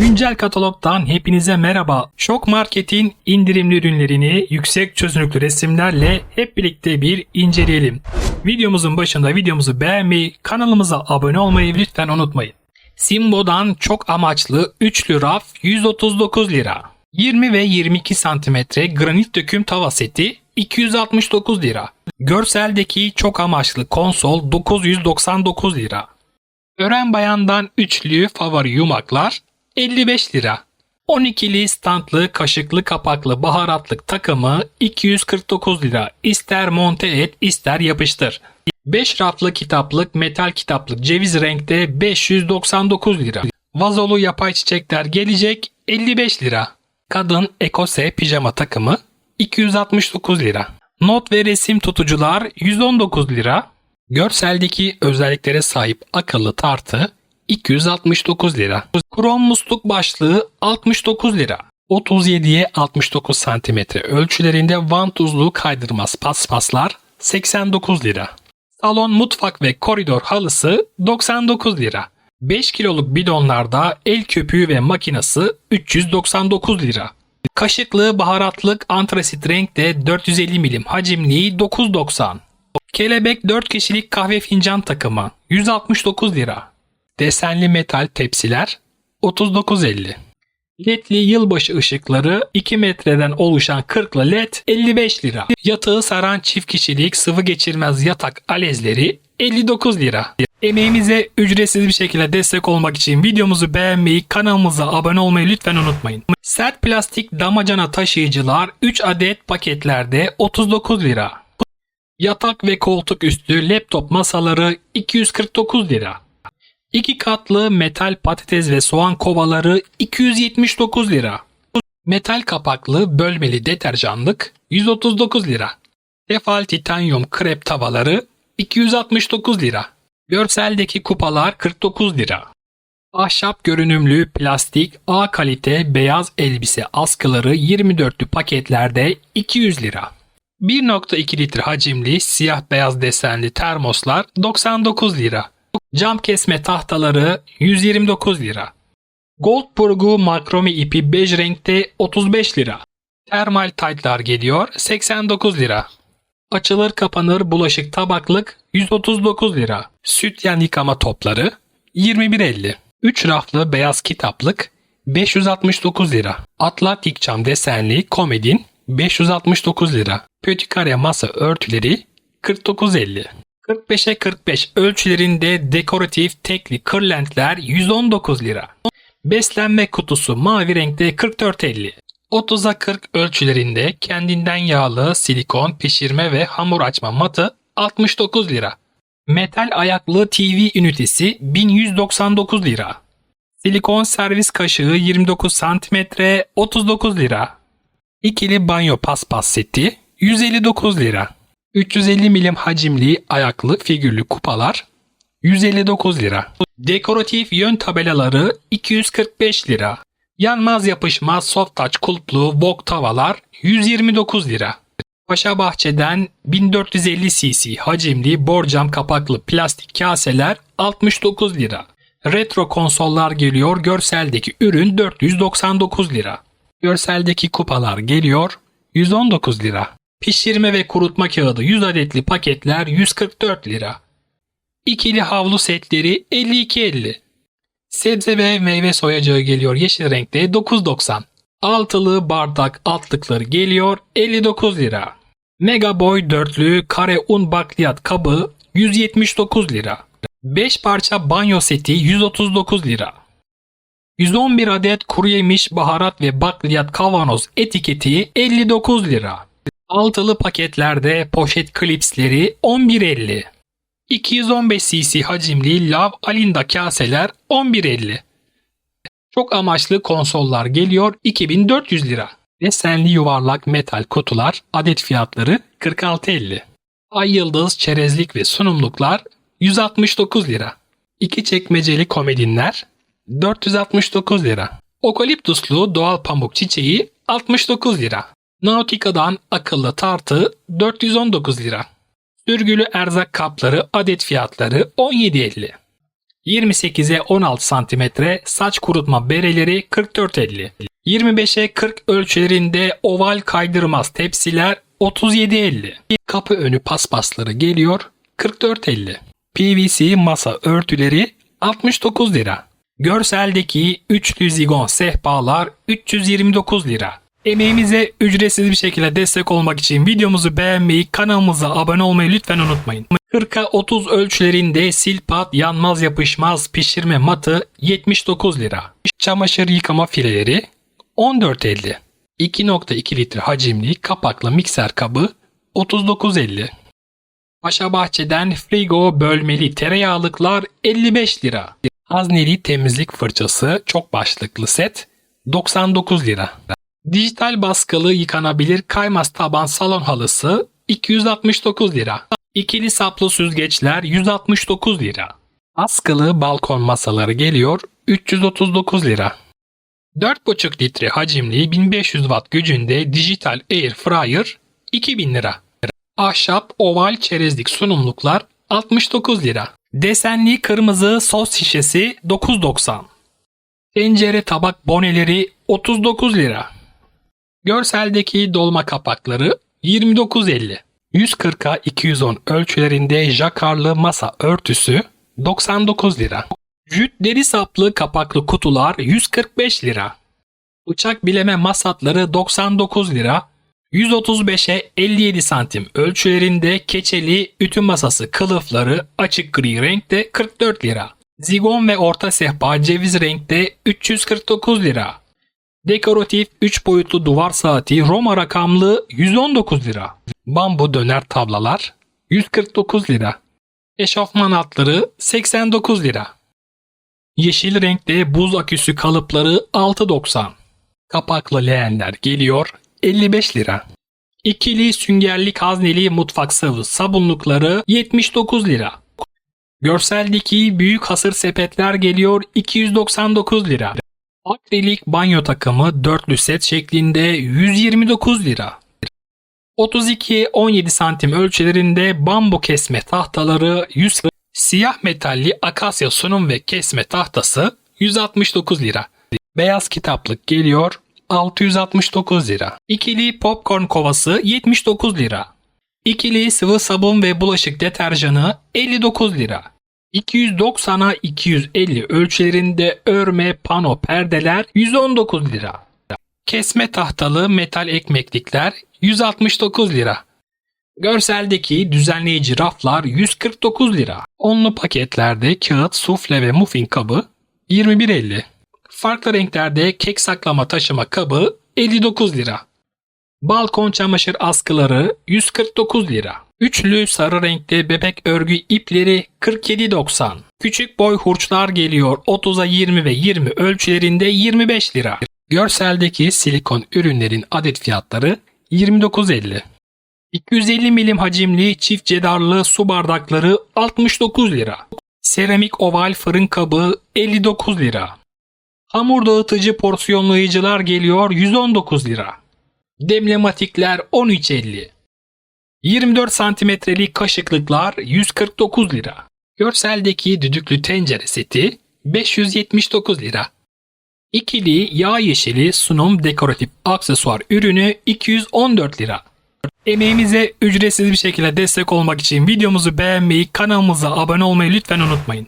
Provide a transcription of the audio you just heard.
Güncel katalogdan hepinize merhaba. Şok Market'in indirimli ürünlerini yüksek çözünürlüklü resimlerle hep birlikte bir inceleyelim. Videomuzun başında videomuzu beğenmeyi, kanalımıza abone olmayı lütfen unutmayın. Simbo'dan çok amaçlı üçlü raf 139 lira. 20 ve 22 cm granit döküm tava seti 269 lira. Görseldeki çok amaçlı konsol 999 lira. Ören Bayan'dan üçlü favori yumaklar 55 lira. 12'li standlı kaşıklı kapaklı baharatlık takımı 249 lira. İster monte et ister yapıştır. 5 raflı kitaplık metal kitaplık ceviz renkte 599 lira. Vazolu yapay çiçekler gelecek 55 lira. Kadın ekose pijama takımı 269 lira. Not ve resim tutucular 119 lira. Görseldeki özelliklere sahip akıllı tartı 269 lira. Krom musluk başlığı 69 lira. 37'ye 69 cm ölçülerinde vantuzlu kaydırmaz paspaslar 89 lira. Salon mutfak ve koridor halısı 99 lira. 5 kiloluk bidonlarda el köpüğü ve makinası 399 lira. Kaşıklı baharatlık antrasit renkte 450 milim hacimli 9.90. Kelebek 4 kişilik kahve fincan takımı 169 lira. Desenli metal tepsiler 39.50. LED'li yılbaşı ışıkları 2 metreden oluşan 40'lı LED 55 lira. Yatağı saran çift kişilik sıvı geçirmez yatak alezleri 59 lira. Emeğimize ücretsiz bir şekilde destek olmak için videomuzu beğenmeyi, kanalımıza abone olmayı lütfen unutmayın. Sert plastik damacana taşıyıcılar 3 adet paketlerde 39 lira. Yatak ve koltuk üstü laptop masaları 249 lira. İki katlı metal patates ve soğan kovaları 279 lira. Metal kapaklı bölmeli deterjanlık 139 lira. Tefal titanyum krep tavaları 269 lira. Görseldeki kupalar 49 lira. Ahşap görünümlü plastik A kalite beyaz elbise askıları 24'lü paketlerde 200 lira. 1.2 litre hacimli siyah beyaz desenli termoslar 99 lira. Cam kesme tahtaları 129 lira. Goldburgu makrome ipi bej renkte 35 lira. Termal taytlar geliyor 89 lira. Açılır kapanır bulaşık tabaklık 139 lira. Sütyen yıkama topları 21.50. 3 raflı beyaz kitaplık 569 lira. Atlantik cam desenli komedin 569 lira. Pötikare masa örtüleri 49.50. 45'e 45 ölçülerinde dekoratif tekli kırlentler 119 lira. Beslenme kutusu mavi renkte 44.50. 30'a 40 ölçülerinde kendinden yağlı silikon pişirme ve hamur açma matı 69 lira. Metal ayaklı TV ünitesi 1199 lira. Silikon servis kaşığı 29 cm 39 lira. İkili banyo paspas seti 159 lira. 350 milim hacimli ayaklı figürlü kupalar 159 lira. Dekoratif yön tabelaları 245 lira. Yanmaz yapışmaz soft touch kulplu wok tavalar 129 lira. Paşa Bahçe'den 1450 cc hacimli borcam kapaklı plastik kaseler 69 lira. Retro konsollar geliyor görseldeki ürün 499 lira. Görseldeki kupalar geliyor 119 lira. Pişirme ve kurutma kağıdı 100 adetli paketler 144 lira. İkili havlu setleri 52.50. Sebze ve meyve soyacağı geliyor yeşil renkte 9.90. Altılı bardak altlıkları geliyor 59 lira. Mega Boy dörtlü kare un bakliyat kabı 179 lira. 5 parça banyo seti 139 lira. 111 adet kuru yemiş baharat ve bakliyat kavanoz etiketi 59 lira. Altılı paketlerde poşet klipsleri 11.50. 215 cc hacimli lav alinda kaseler 11.50. Çok amaçlı konsollar geliyor 2400 lira. Desenli yuvarlak metal kutular adet fiyatları 46.50. Ay yıldız çerezlik ve sunumluklar 169 lira. İki çekmeceli komedinler 469 lira. Okaliptuslu doğal pamuk çiçeği 69 lira. Nautica'dan akıllı tartı 419 lira. Sürgülü erzak kapları adet fiyatları 17.50. 28'e 16 cm saç kurutma bereleri 44.50. 25'e 40 ölçülerinde oval kaydırmaz tepsiler 37.50. Kapı önü paspasları geliyor 44.50. PVC masa örtüleri 69 lira. Görseldeki üçlü zigon sehpalar 329 lira. Emeğimize ücretsiz bir şekilde destek olmak için videomuzu beğenmeyi, kanalımıza abone olmayı lütfen unutmayın. 40'a 30 ölçülerinde silpat yanmaz yapışmaz pişirme matı 79 lira. Çamaşır yıkama fileleri 14.50. 2.2 litre hacimli kapaklı mikser kabı 39.50. Paşa Bahçe'den frigo bölmeli tereyağlıklar 55 lira. Hazneli temizlik fırçası çok başlıklı set 99 lira. Dijital baskılı yıkanabilir kaymaz taban salon halısı 269 lira. İkili saplı süzgeçler 169 lira. Askılı balkon masaları geliyor 339 lira. 4,5 litre hacimli 1500 watt gücünde dijital air fryer 2000 lira. Ahşap oval çerezlik sunumluklar 69 lira. Desenli kırmızı sos şişesi 9.90. Tencere tabak boneleri 39 lira. Görseldeki dolma kapakları 29.50. 140'a 210 ölçülerinde jakarlı masa örtüsü 99 lira. Jüt deri saplı kapaklı kutular 145 lira. Bıçak bileme masatları 99 lira. 135'e 57 santim ölçülerinde keçeli ütü masası kılıfları açık gri renkte 44 lira. Zigon ve orta sehpa ceviz renkte 349 lira. Dekoratif 3 boyutlu duvar saati Roma rakamlı 119 lira. Bambu döner tablalar 149 lira. Eşofman altları 89 lira. Yeşil renkte buz aküsü kalıpları 6.90. Kapaklı leğenler geliyor 55 lira. İkili süngerli hazneli mutfak sıvı sabunlukları 79 lira. Görseldeki büyük hasır sepetler geliyor 299 lira. Akrilik banyo takımı dörtlü set şeklinde 129 lira. 32-17 santim ölçülerinde bambu kesme tahtaları 100 Siyah metalli akasya sunum ve kesme tahtası 169 lira. Beyaz kitaplık geliyor 669 lira. İkili popcorn kovası 79 lira. İkili sıvı sabun ve bulaşık deterjanı 59 lira. 290'a 250 ölçülerinde örme pano perdeler 119 lira. Kesme tahtalı metal ekmeklikler 169 lira. Görseldeki düzenleyici raflar 149 lira. Onlu paketlerde kağıt, sufle ve muffin kabı 21.50. Farklı renklerde kek saklama taşıma kabı 59 lira. Balkon çamaşır askıları 149 lira. Üçlü sarı renkte bebek örgü ipleri 47.90. Küçük boy hurçlar geliyor 30'a 20 ve 20 ölçülerinde 25 lira. Görseldeki silikon ürünlerin adet fiyatları 29.50. 250 milim hacimli çift cedarlı su bardakları 69 lira. Seramik oval fırın kabı 59 lira. Hamur dağıtıcı porsiyonlayıcılar geliyor 119 lira. Demlematikler 13.50. 24 santimetrelik kaşıklıklar 149 lira. Görseldeki düdüklü tencere seti 579 lira. İkili yağ yeşili sunum dekoratif aksesuar ürünü 214 lira. Emeğimize ücretsiz bir şekilde destek olmak için videomuzu beğenmeyi, kanalımıza abone olmayı lütfen unutmayın.